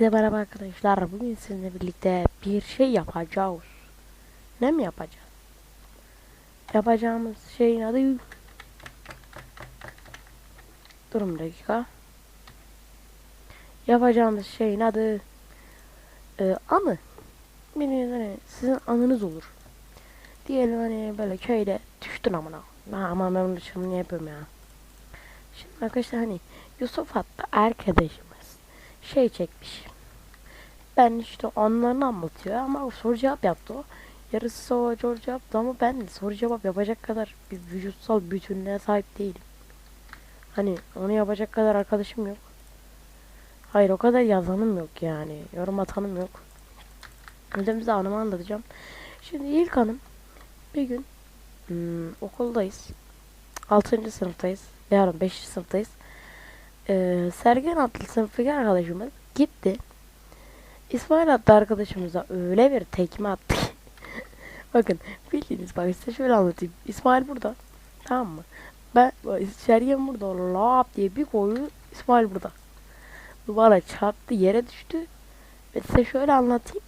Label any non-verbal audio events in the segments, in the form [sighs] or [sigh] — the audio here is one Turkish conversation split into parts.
Herkese merhaba arkadaşlar. Bugün sizinle birlikte bir şey yapacağız. Ne mi yapacağız? Yapacağımız şeyin adı... Durun bir dakika. Yapacağımız şeyin adı... E, anı. Benim hani sizin anınız olur. Diyelim hani böyle köyde düştün amına. Ha, ama ben bunu şimdi yapıyorum ya? Şimdi arkadaşlar hani Yusuf hatta arkadaşımız şey çekmiş. Ben işte anlarını anlatıyor ama soru cevap yaptı o. Yarısı soru cevap yaptı ama ben soru cevap yapacak kadar bir vücutsal bütünlüğe sahip değilim. Hani onu yapacak kadar arkadaşım yok. Hayır o kadar yazanım yok yani. Yorum atanım yok. Yüzden bize anımı anlatacağım. Şimdi ilk anım bir gün hmm, okuldayız. 6. sınıftayız. Yarın 5. sınıftayız. Ee, Sergen adlı sınıftaki arkadaşımız gitti. İsmail adlı arkadaşımıza öyle bir tekme attı ki. [laughs] Bakın bildiğiniz bak size şöyle anlatayım. İsmail burada. Tamam mı? Ben Sergen burada lap diye bir koyu İsmail burada. Duvara çarptı yere düştü. Ve size şöyle anlatayım.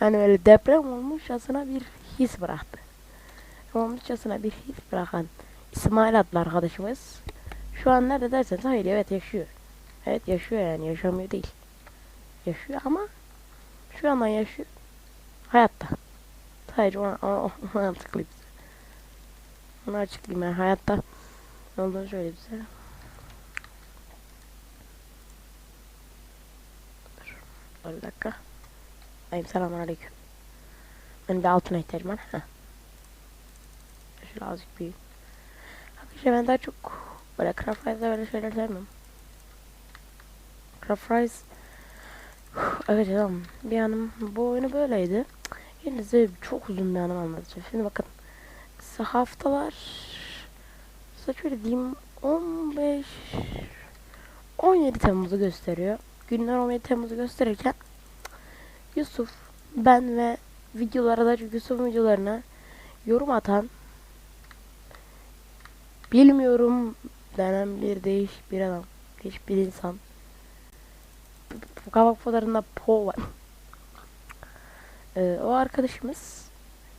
Yani öyle deprem olmuşçasına bir his bıraktı. Olmuşçasına bir his bırakan İsmail adlı arkadaşımız şu an nerede derseniz hayır evet yaşıyor. Evet yaşıyor yani yaşamıyor değil. Yaşıyor ama şu an yaşıyor. Hayatta. Sadece ona, ona, ona açıklayayım size. Onu açıklayayım yani hayatta ne olduğunu söyleyeyim size. Dur. Dur bir dakika. Ayım selamun aleyküm. Benim bir altına ihtiyacım var. Heh. Şöyle azıcık büyüyeyim. Arkadaşlar ben daha çok böyle Craft Rise'da böyle şeyler sevmem. Craft Rise Evet tamam. Bir anım bu oyunu böyleydi. Yine size çok uzun bir anım anlatacağım. Şimdi bakın. Haftalar şöyle diyeyim 15 17 Temmuz'u gösteriyor. Günler 17 Temmuz'u gösterirken Yusuf, ben ve videolara da Yusuf'un videolarına yorum atan bilmiyorum denen bir değiş bir adam. Değiş bir insan. Kavak fotoğrafında Po var. Ee, o arkadaşımız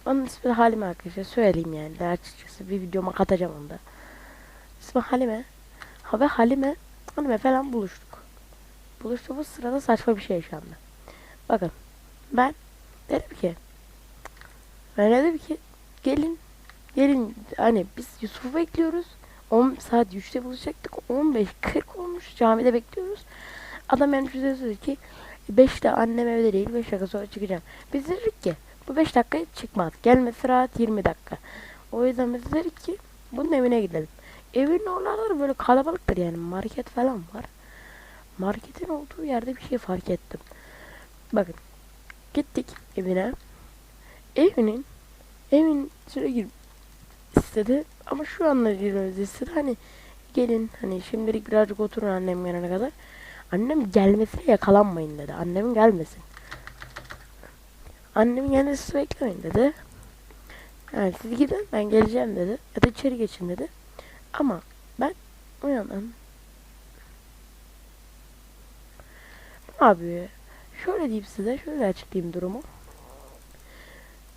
onun ismi Halime arkadaşlar. Söyleyeyim yani açıkçası. Bir videoma katacağım onu da. İsmi Halime. Ha ve Halime Halime falan buluştuk. Buluştuğumuz sırada saçma bir şey yaşandı. Bakın ben dedim ki ben dedim ki gelin gelin hani biz Yusuf'u bekliyoruz 10 saat 3'te buluşacaktık 15.40 olmuş camide bekliyoruz adam yani bize dedi ki 5'te annem evde değil 5 dakika sonra çıkacağım biz dedik ki bu 5 dakika çıkmaz gelmesi rahat 20 dakika o yüzden biz dedik ki bunun evine gidelim evin oraları böyle kalabalıktır yani market falan var marketin olduğu yerde bir şey fark ettim bakın Gittik evine. Evinin evin içine girip istedi ama şu anda giriyoruz istedi. Hani gelin hani şimdilik birazcık oturun annem gelene kadar. Annem gelmesine yakalanmayın dedi. Annemin gelmesin. Annemin gelmesi beklemeyin dedi. Yani siz gidin ben geleceğim dedi. Ya da içeri geçin dedi. Ama ben uyandım. Abi şöyle diyeyim size, şöyle açıklayayım durumu.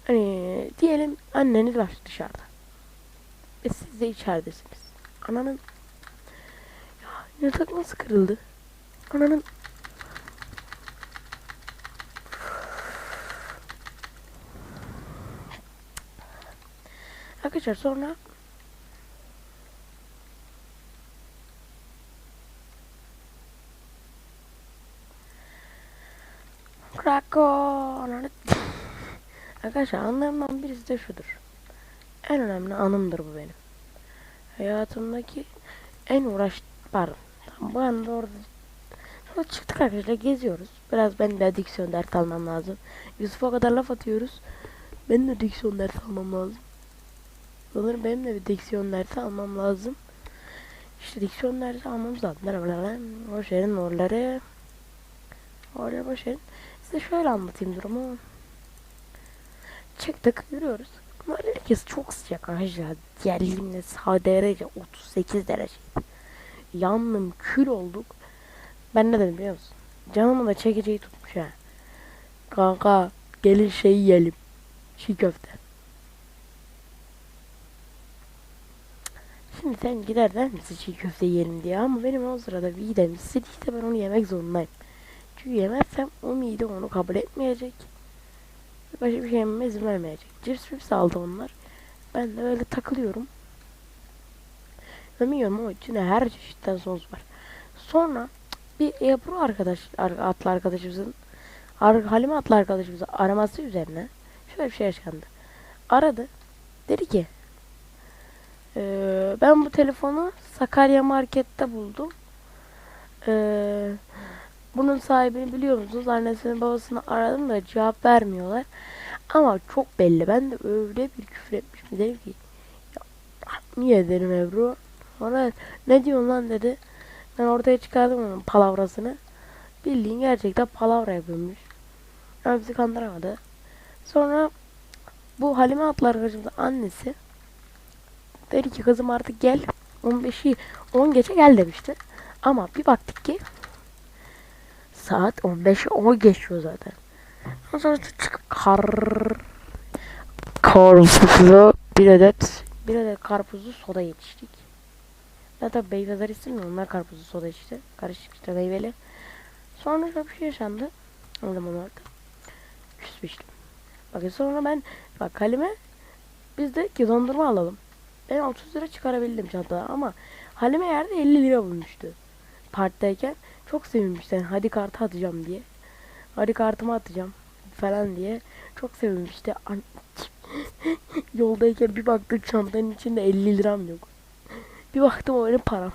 Hani diyelim anneniz var dışarıda. Ve siz de içeridesiniz. Ananın ya yatak nasıl kırıldı? Ananın Arkadaşlar sonra Krakon. Arkadaşlar anlamam birisi de şudur. En önemli anımdır bu benim. Hayatımdaki en uğraş pardon. Tam bu anda orada Sonra çıktık arkadaşlar geziyoruz. Biraz ben de diksiyon ders almam lazım. Yusuf'a kadar laf atıyoruz. Ben de diksiyon ders almam lazım. Sanırım benim de bir diksiyon dersi almam lazım. İşte diksiyon dersi almamız lazım. Boş verin oraları. Oraya boş. Size şöyle anlatayım durumu. Çıktık yürüyoruz. Ama herkes çok sıcak arkadaşlar. Yerliğimle sağ derece 38 derece. Yandım kül olduk. Ben ne dedim biliyor musun? canımı da çekeceği tutmuş ha. Kanka gelin şey yiyelim. Çiğ köfte. Şimdi sen gider der misin çiğ köfte yiyelim diye ama benim o sırada midem istediyse ben onu yemek zorundayım. Çünkü yemezsem o mide onu kabul etmeyecek. Başka bir şey yememe izin vermeyecek. Cips cips aldı onlar. Ben de öyle takılıyorum. Bilmiyorum ama içinde her çeşitten sos var. Sonra bir Ebru arkadaş, ar- atlı arkadaşımızın Ar Halime atlı arkadaşımızın araması üzerine şöyle bir şey yaşandı. Aradı. Dedi ki "Eee, ben bu telefonu Sakarya Market'te buldum. Eee, bunun sahibini biliyor musunuz? Annesini babasını aradım da cevap vermiyorlar. Ama çok belli. Ben de öyle bir küfür etmişim. Dedim ki niye dedim Ebru. Sonra ne diyorsun lan dedi. Ben ortaya çıkardım onun palavrasını. Bildiğin gerçekten palavra yapıyormuş. Ama bizi kandıramadı. Sonra bu Halime adlı arkadaşımızın annesi dedi ki kızım artık gel. 15'i 10 geçe gel demişti. Ama bir baktık ki saat 15'i 10 geçiyor zaten. Sonra çıkıp kar karpuzlu bir adet bir adet karpuzlu soda yetiştik. Zaten beyazlar istemiyor. Onlar karpuzlu soda içti. Karışık işte meyveli. Sonra şöyle bir şey yaşandı. O zaman orada. Küsmüştüm. Bakın sonra ben bak Halime biz de ki dondurma alalım. Ben 30 lira çıkarabildim çantada ama Halime yerde 50 lira bulmuştu. Partideyken çok sevinmişti. Yani hadi kartı atacağım diye. Hadi kartımı atacağım falan diye. Çok sevinmişti. [laughs] Yoldayken bir baktık çantanın içinde 50 liram yok. Bir baktım benim param.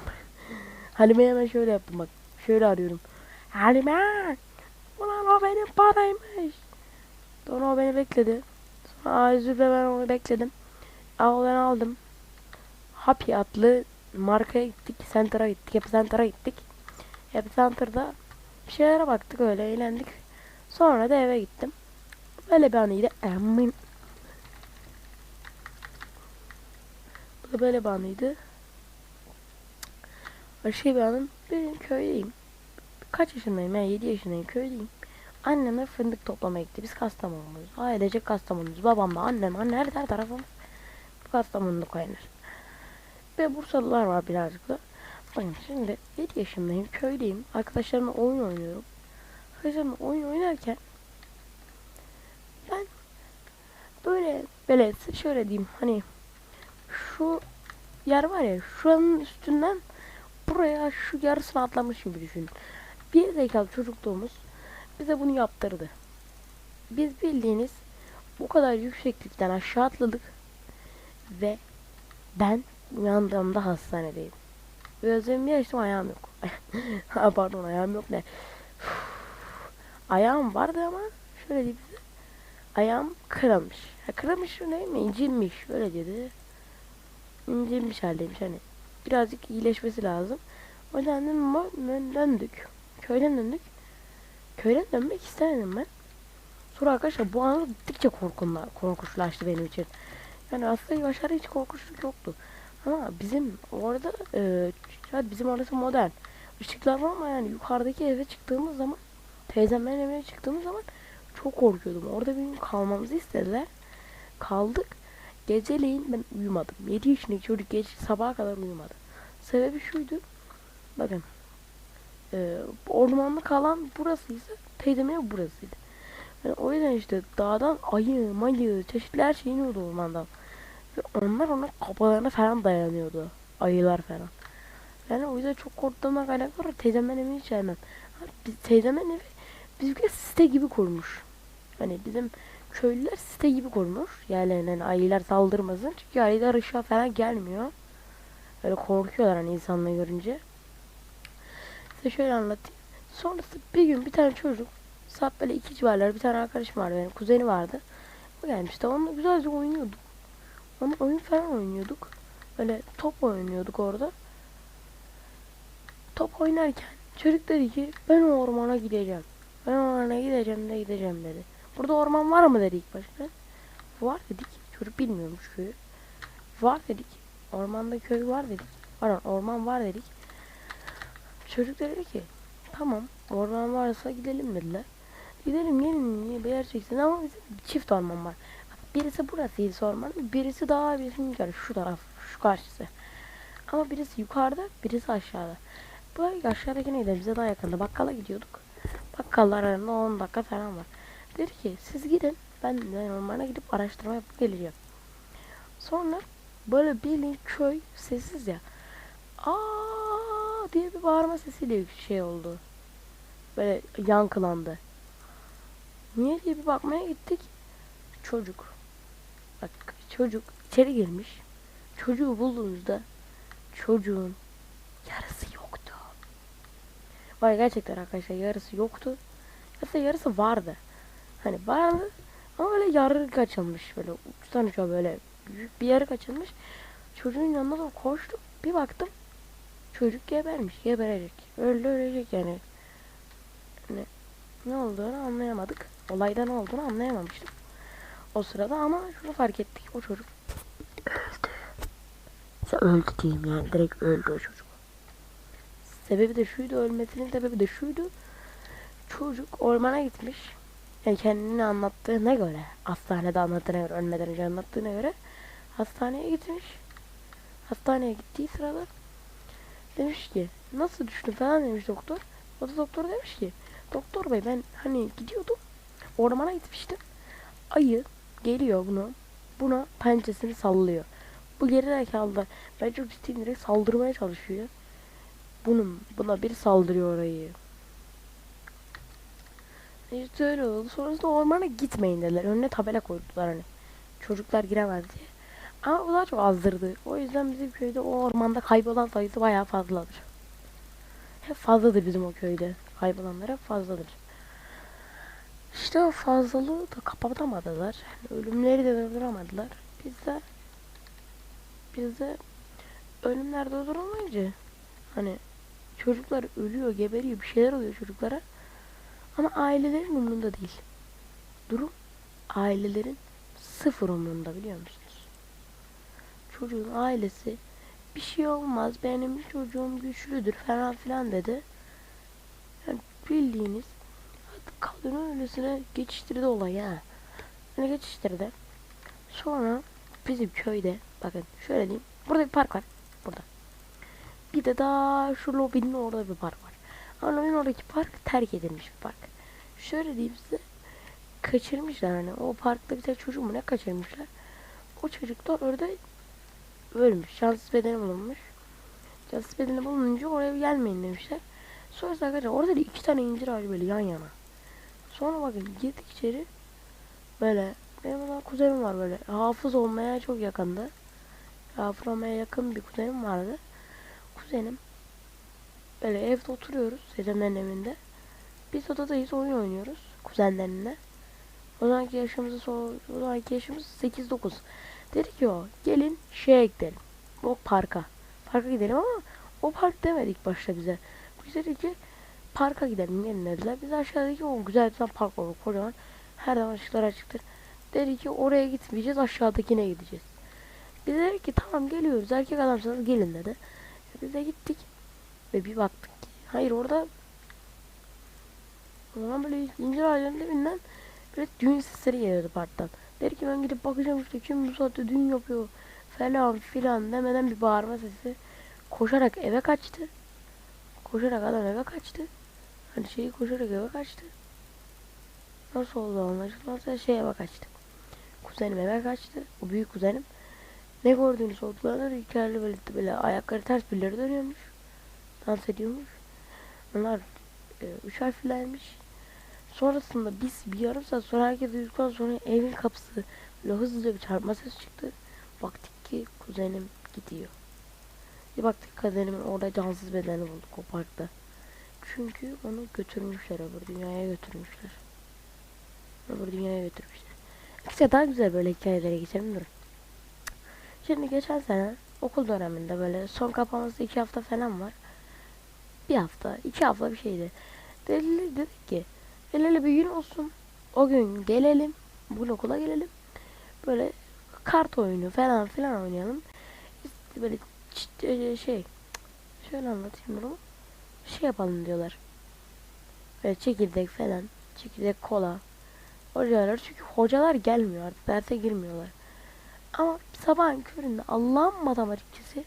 Halime hemen şöyle yaptım bak. Şöyle arıyorum. Halime! Ulan o benim paraymış. Sonra o beni bekledi. Sonra Aziz'le ben onu bekledim. Al ben aldım. Happy adlı markaya gittik. Center'a gittik. Happy Center'a gittik. Happy Center'da bir şeylere baktık öyle eğlendik. Sonra da eve gittim. Böyle bir anıydı. Amin. Bu da böyle bir anıydı. Başka bir. Bir köydeyim. Kaç yaşındayım? Ben 7 yaşındayım. Köydeyim. Annemle fındık toplamaya gitti. Biz Kastamonluyuz. Ailecek Kastamonluyuz. Babamla annem, anne her, her tarafımız Kastamonu'da kaynır. Ve Bursalılar var birazcık da. Bakın şimdi 7 yaşındayım. Köydeyim. Arkadaşlarımla oyun oynuyorum. Arkadaşlarımla oyun oynarken ben böyle böyle şöyle diyeyim hani şu yer var ya şuranın üstünden buraya şu yarısını atlamış gibi düşünün. Bir zekalı çocukluğumuz bize bunu yaptırdı. Biz bildiğiniz bu kadar yükseklikten aşağı atladık ve ben uyandığımda hastanedeyim. Gözlerimi açtım ayağım yok. [laughs] pardon ayağım yok ne? [sighs] ayağım vardı ama şöyle diyeyim size. Ayağım kırılmış. Ha, kırılmış ne mi? İncinmiş. Öyle dedi. İncinmiş haldeymiş hani. Birazcık iyileşmesi lazım. O yüzden döndük. Köyden döndük. Köyden dönmek istemedim ben. Sonra arkadaşlar bu anı gittikçe korkunla, korkunçlaştı benim için. Yani aslında başarı hiç korkunçluk yoktu. Ama bizim orada e, bizim orası modern. Işıklar var ama yani yukarıdaki eve çıktığımız zaman teyzemlerin evine çıktığımız zaman çok korkuyordum. Orada bir gün kalmamızı istediler. Kaldık. Geceleyin ben uyumadım. 7 yaşındaki çocuk gece sabaha kadar uyumadı. Sebebi şuydu. Bakın. E, ormanda kalan burasıysa teyzemin evi burasıydı. Yani o yüzden işte dağdan ayı, mayı, çeşitli her şey iniyordu ormandan. Ve onlar ona kafalarına falan dayanıyordu. Ayılar falan. Yani o yüzden çok korktuğumdan kaynaklı olarak teyzemden evini hiç Biz, teyzemin evi bizimki site gibi kurmuş. Hani bizim köylüler site gibi kurmuş. Yani hani ayılar saldırmasın. Çünkü ayılar ışığa falan gelmiyor. Öyle korkuyorlar hani insanları görünce. Size şöyle anlatayım. Sonrası bir gün bir tane çocuk saat böyle iki civarları bir tane arkadaşım vardı benim kuzeni vardı. O gelmişti onunla güzelce oynuyorduk. Onu oyun falan oynuyorduk. Böyle top oynuyorduk orada. Top oynarken çocuk dedi ki ben ormana gideceğim. Ben ormana gideceğim de gideceğim dedi. Burada orman var mı dedi ilk başta. Var dedik. Çocuk bilmiyormuş köyü. Var dedik. Ormanda köy var dedik. Pardon orman var dedik. Çocuk dedi ki Tamam orman varsa gidelim dediler. Gidelim gelin niye gerçekten ama bizim çift orman var. Birisi burasıydı orman birisi daha bizim yukarı şu taraf şu karşısı. Ama birisi yukarıda birisi aşağıda. Bu aşağıdaki neydi bize daha yakındı bakkala gidiyorduk. Bakkallar arasında 10 dakika falan var. Dedi ki siz gidin ben ormana gidip araştırma yapıp geleceğim. Sonra böyle bildiğin köy sessiz ya. Aa diye bir bağırma sesiyle şey oldu. Böyle yankılandı. Niye diye bir bakmaya gittik. Çocuk. Bak çocuk içeri girmiş. Çocuğu bulduğumuzda çocuğun yarısı yoktu. Var gerçekten arkadaşlar yarısı yoktu. Aslında yarısı vardı. Hani vardı ama böyle yarı kaçılmış böyle uçtan uca böyle büyük bir yarı kaçılmış. Çocuğun yanına da koştum. Bir baktım çocuk gebermiş. Geberecek. Öldü ölecek yani. Ne, ne olduğunu anlayamadık. Olayda ne olduğunu anlayamamıştım. O sırada ama şunu fark ettik. O çocuk öldü. İşte öldü diyeyim yani. Direkt öldü o çocuk. Sebebi de şuydu. Ölmesinin sebebi de şuydu. Çocuk ormana gitmiş. Yani kendini anlattığına göre, hastanede anlattığına göre, ölmeden önce anlattığına göre hastaneye gitmiş. Hastaneye gittiği sırada demiş ki nasıl düştün falan demiş doktor. O da doktor demiş ki doktor bey ben hani gidiyordum ormana gitmiştim. Ayı geliyor bunu buna pençesini sallıyor. Bu geri zekalı ben çok ciddiyim direkt saldırmaya çalışıyor. Bunun buna bir saldırıyor orayı. İşte öyle oldu. Sonrasında ormana gitmeyin dediler. Önüne tabela koydular hani. Çocuklar giremez diye. Ama o daha çok azdırdı. O yüzden bizim köyde o ormanda kaybolan sayısı bayağı fazladır. Hep fazladır bizim o köyde. Kaybolanlar hep fazladır. İşte o fazlalığı da kapatamadılar. Yani ölümleri de durduramadılar. Biz de biz de ölümler durduramayınca hani çocuklar ölüyor, geberiyor, bir şeyler oluyor çocuklara. Ama ailelerin umurunda değil. Durum ailelerin sıfır umurunda biliyor musunuz? Çocuğun ailesi bir şey olmaz benim çocuğum güçlüdür falan filan dedi. Yani bildiğiniz kadını öylesine geçiştirdi olay ha. Yani geçiştirdi. Sonra bizim köyde bakın şöyle diyeyim. Burada bir park var. Burada. Bir de daha şu lobinin orada bir park var. Lobinin oradaki park terk edilmiş bir park. Şöyle diyeyim size. Kaçırmışlar hani. O parkta bir tane çocuk mu ne kaçırmışlar. O çocuk da orada ölmüş. Şanssız bedeni bulunmuş. Şanssız bedeni bulununca oraya gelmeyin demişler. Sonra arkadaşlar orada da iki tane incir ağacı böyle yan yana. Sonra bakın girdik içeri. Böyle benim ona kuzenim var böyle. Hafız olmaya çok yakındı. Hafız olmaya yakın bir kuzenim vardı. Kuzenim böyle evde oturuyoruz. Dedemlerin evinde. Biz odadayız oyun oynuyoruz. Kuzenlerimle. O zamanki yaşımızı o zamanki yaşımız 8-9. Dedi ki o gelin şeye gidelim. O parka. Parka gidelim ama o park demedik başta bize. Biz dedik ki parka gidelim gelin dediler. Biz aşağıdaki o güzel bir park var kocaman. Her zaman ışıklar açıktır. Dedi ki oraya gitmeyeceğiz aşağıdakine gideceğiz. Biz dedik ki tamam geliyoruz erkek adamsanız gelin dedi. Biz de gittik. Ve bir baktık ki hayır orada o zaman böyle incir ağacının dibinden böyle düğün sesleri geliyordu parktan. Der ki ben gidip bakacağım işte kim bu saatte düğün yapıyor falan filan demeden bir bağırma sesi. Koşarak eve kaçtı. Koşarak adam eve kaçtı. Hani şeyi koşarak eve kaçtı. Nasıl oldu anlaşılmazsa şey eve kaçtı. Kuzenim eve kaçtı. O büyük kuzenim. Ne gördüğünü sorduklarında hikayeli böyle, böyle ayakları ters birileri dönüyormuş. Dans ediyormuş. Onlar e, üç harflermiş. Sonrasında biz bir yarım saat sonra herkes uyuduktan sonra evin kapısı böyle hızlıca bir çarpma sesi çıktı. Baktık ki kuzenim gidiyor. Bir baktık kuzenimin orada cansız bedeni bulduk o parkta. Çünkü onu götürmüşler öbür dünyaya götürmüşler. Öbür dünyaya götürmüşler. İşte daha güzel böyle hikayelere geçelim. Şimdi geçen sene okul döneminde böyle son kapanması iki hafta falan var. Bir hafta, iki hafta bir şeydi. Dedi, dedik ki Belirli bir gün olsun. O gün gelelim. Bugün okula gelelim. Böyle kart oyunu falan filan oynayalım. İşte böyle şey şöyle anlatayım durumu. Şey yapalım diyorlar. Şöyle çekirdek falan. Çekirdek kola. Hocalar çünkü hocalar gelmiyor artık derse girmiyorlar. Ama sabahın köründe Allah'ın matematikçisi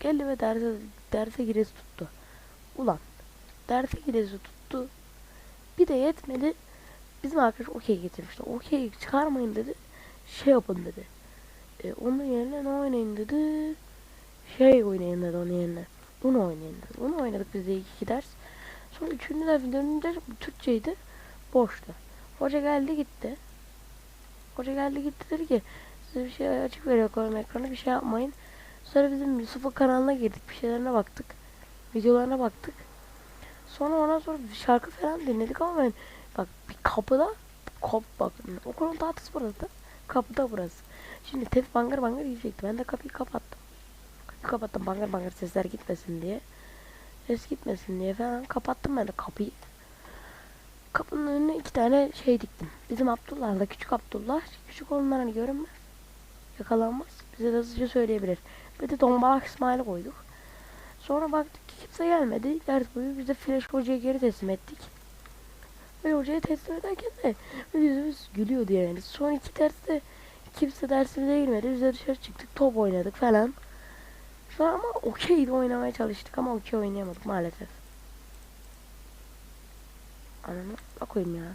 geldi ve derse, derse giresi tuttu. Ulan derse giresi tuttu. Bir de yetmedi. Bizim arkadaş okey getirmişti. Okey çıkarmayın dedi. Şey yapın dedi. E, onun yerine ne oynayın dedi. Şey oynayın dedi onun yerine. Bunu oynayın dedi. Bunu oynadık biz de iki, ders. Sonra üçüncü dersin dördüncü ders Türkçeydi. Boştu. Hoca geldi gitti. Hoca geldi gitti dedi ki size bir şey açık veriyor ekranı bir şey yapmayın. Sonra bizim Yusuf'un kanalına girdik bir şeylerine baktık. Videolarına baktık. Sonra ondan sonra şarkı falan dinledik ama ben bak bir kapıda kap bak okulun tahtası burası kapıda burası. Şimdi tef bangır bangır yiyecekti. Ben de kapıyı kapattım. Kapıyı kapattım bangır bangır sesler gitmesin diye. Ses gitmesin diye falan kapattım ben de kapıyı. Kapının önüne iki tane şey diktim. Bizim Abdullah'la küçük Abdullah. Küçük olanlar hani görünmez. Yakalanmaz. Bize de hızlıca söyleyebilir. Bir de Dombalak İsmail'i koyduk. Sonra baktık ki kimse gelmedi. Ders boyu biz de Flash hocaya geri teslim ettik. Ve hocaya teslim ederken de yüzümüz gülüyordu yani. Son iki derste kimse dersimize girmedi. Biz de dışarı çıktık. Top oynadık falan. Sonra ama okey de oynamaya çalıştık ama okey oynayamadık maalesef. Ananı koyayım ya.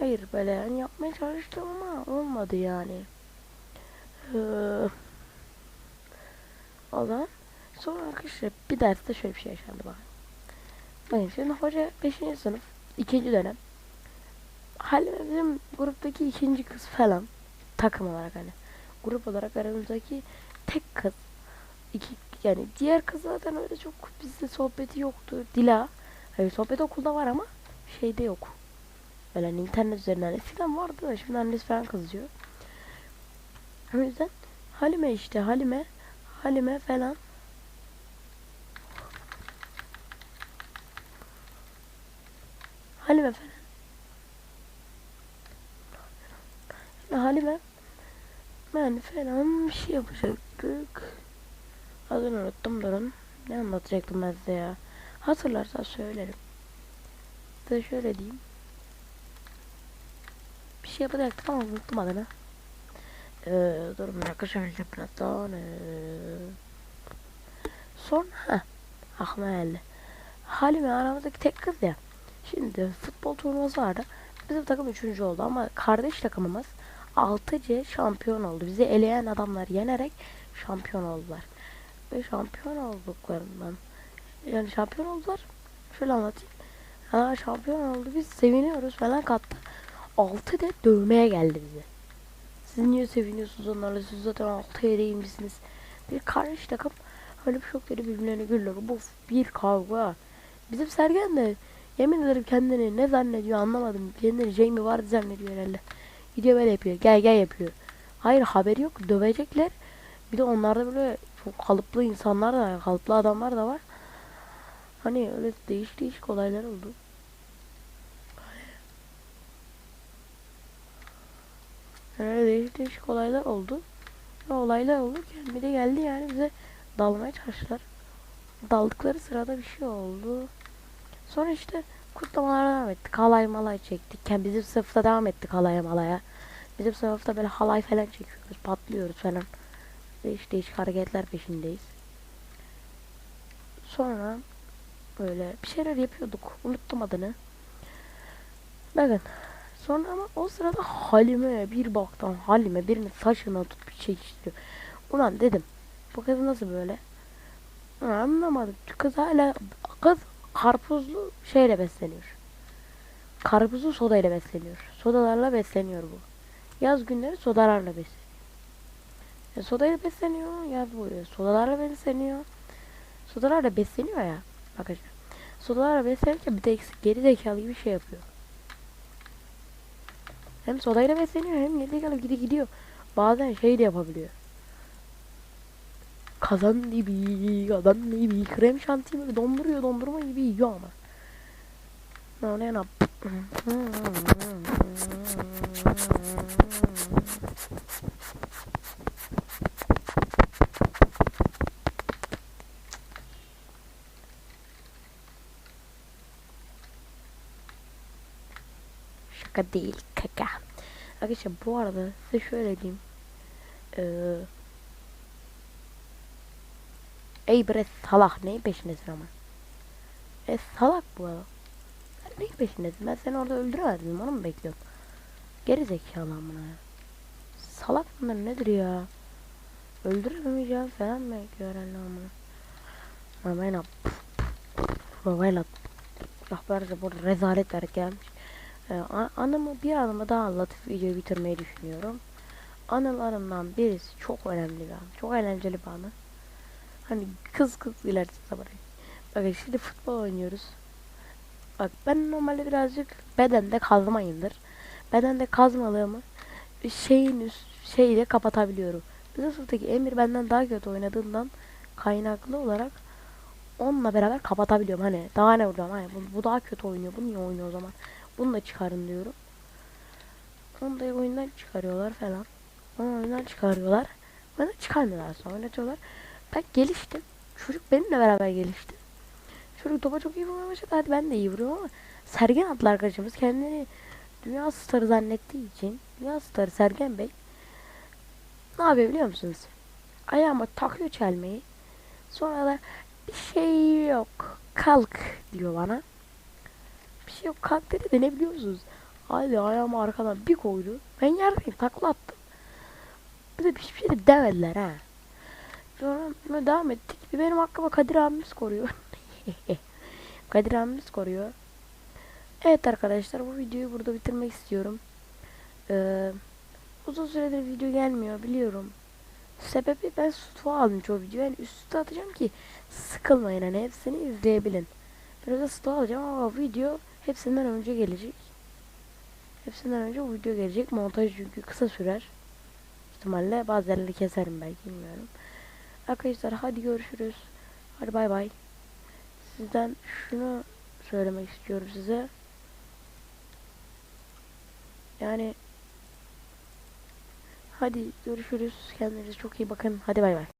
Hayır böyle yani yapmaya çalıştım ama olmadı yani. Ee, o zaman sonra arkadaşlar bir derste şöyle bir şey yaşandı bakın. Bakın şimdi hoca 5. sınıf 2. dönem. Halime bizim gruptaki ikinci kız falan takım olarak hani grup olarak aramızdaki tek kız iki yani diğer kız zaten öyle çok bizde sohbeti yoktu. Dila Hayır sohbet okulda var ama şeyde yok. Böyle hani internet üzerinden eskiden vardı da şimdi annesi falan kızıyor. O yüzden Halime işte Halime Halime falan Falan Halime ben falan bir şey yapacaktık. Adını unuttum durun. Ne anlatacaktım ben size ya. Hatırlarsa söylerim. Size şöyle diyeyim. Bir şey yapacaktık ama unuttum adını. Ee, durun bir dakika şöyle birazdan. Ee... Sonra aklıma geldi. Halime aramızdaki tek kız ya. Şimdi futbol turnuvası vardı. Bizim takım üçüncü oldu ama kardeş takımımız 6C şampiyon oldu. Bizi eleyen adamlar yenerek şampiyon oldular. Ve şampiyon olduklarından yani şampiyon oldular. Şöyle anlatayım. Ha şampiyon oldu biz seviniyoruz falan kattı. 6 de dövmeye geldi bize. Siz niye seviniyorsunuz onlarla? Siz zaten 6 misiniz? Bir kardeş takım öyle bir şok dedi birbirlerine gülüyor. Bu bir kavga. Bizim Sergen de yemin ederim kendini ne zannediyor anlamadım. Kendini Jamie vardı zannediyor herhalde. Gidiyor böyle yapıyor. Gel gel yapıyor. Hayır haberi yok. Dövecekler. Bir de onlarda böyle çok kalıplı insanlar da kalıplı adamlar da var. Hani öyle değişik değişik olaylar oldu. Yani öyle değişik değişik olaylar oldu. Ve olaylar olurken bir de geldi yani bize dalmaya çalıştılar. Daldıkları sırada bir şey oldu. Sonra işte kutlamalara devam ettik. Halay malay çektik. Yani bizim sınıfta devam ettik halaya malaya. Bizim sınıfta böyle halay falan çekiyoruz. Patlıyoruz falan. Değişik değişik hareketler peşindeyiz. Sonra Böyle bir şeyler yapıyorduk. Unuttum adını. Bakın. Sonra ama o sırada Halime bir baktım. Halime birinin saçına tut bir çekiştiriyor. Ulan dedim. Bu kız nasıl böyle? Anlamadım. Kız hala kız karpuzlu şeyle besleniyor. Karpuzlu soda ile besleniyor. Sodalarla besleniyor bu. Yaz günleri sodalarla besleniyor. E, sodayla besleniyor. Yaz boyu sodalarla besleniyor. Sodalarla besleniyor ya. Bakacağım. Sodalarla beslenirken bir de geri zekalı gibi şey yapıyor. Hem sodayla besleniyor hem geri zekalı gidi gidiyor. Bazen şey de yapabiliyor. Kazan gibi, adam gibi, krem şanti böyle donduruyor, dondurma gibi yiyor ama. No, ne yap? Şaka değil kaka. Arkadaşlar bu arada size şöyle diyeyim. Ee, Ey bre salak neyin peşindesin ama? E salak bu adam. Sen neyin peşindesin? Ben seni orada öldüremezdim onu mu bekliyorum? Geri zekalı amına ya. Salak bunlar nedir ya? Öldüremeyeceğim falan mı herhalde amına? Mamayla Mamayla Rahberce burada rezalet verip gelmiş. Ee, anımı bir anımı daha anlatıp videoyu bitirmeyi düşünüyorum. Anılarımdan birisi çok önemli bir an. Çok eğlenceli bir anı. Hani kız kız ilerisi burayı. Bakın şimdi futbol oynuyoruz. Bak ben normalde birazcık bedende kazmayımdır. Bedende kazmalığımı şeyin üst şeyle kapatabiliyorum. Bizim sınıftaki Emir benden daha kötü oynadığından kaynaklı olarak onunla beraber kapatabiliyorum. Hani daha ne vuracağım? Hani bu, bu daha kötü oynuyor. Bu niye oynuyor o zaman? Bunu da çıkarın diyorum. Onu da oyundan çıkarıyorlar falan. Onu oyundan çıkarıyorlar. Bana çıkarmıyorlar sonra oynatıyorlar. Ben geliştim. Çocuk benimle beraber gelişti. Çocuk topa çok iyi vurmaya başladı. Hadi ben de iyi vuruyorum ama Sergen adlı arkadaşımız kendini dünya starı zannettiği için dünya starı Sergen Bey ne yapıyor biliyor musunuz? Ayağıma takıyor çelmeyi. Sonra da bir şey yok. Kalk diyor bana. Bir şey yok kalk dedi de ne biliyor musunuz? Hadi ayağımı arkadan bir koydu. Ben yerdeyim takla attım. Bir de hiçbir şey de demediler ha. Sonra devam ettik. Bir benim hakkıma Kadir abimiz koruyor. [laughs] Kadir abimiz koruyor. Evet arkadaşlar bu videoyu burada bitirmek istiyorum. Ee, uzun süredir video gelmiyor biliyorum. Sebebi ben stoğa aldım çoğu video. Yani üst üste atacağım ki sıkılmayın hani hepsini izleyebilin. Biraz da stoğa alacağım ama video hepsinden önce gelecek. Hepsinden önce bu video gelecek. Montaj çünkü kısa sürer. İhtimalle bazı yerleri keserim belki bilmiyorum. Arkadaşlar hadi görüşürüz. Hadi bay bay. Sizden şunu söylemek istiyorum size. Yani hadi görüşürüz. Kendinize çok iyi bakın. Hadi bay bay.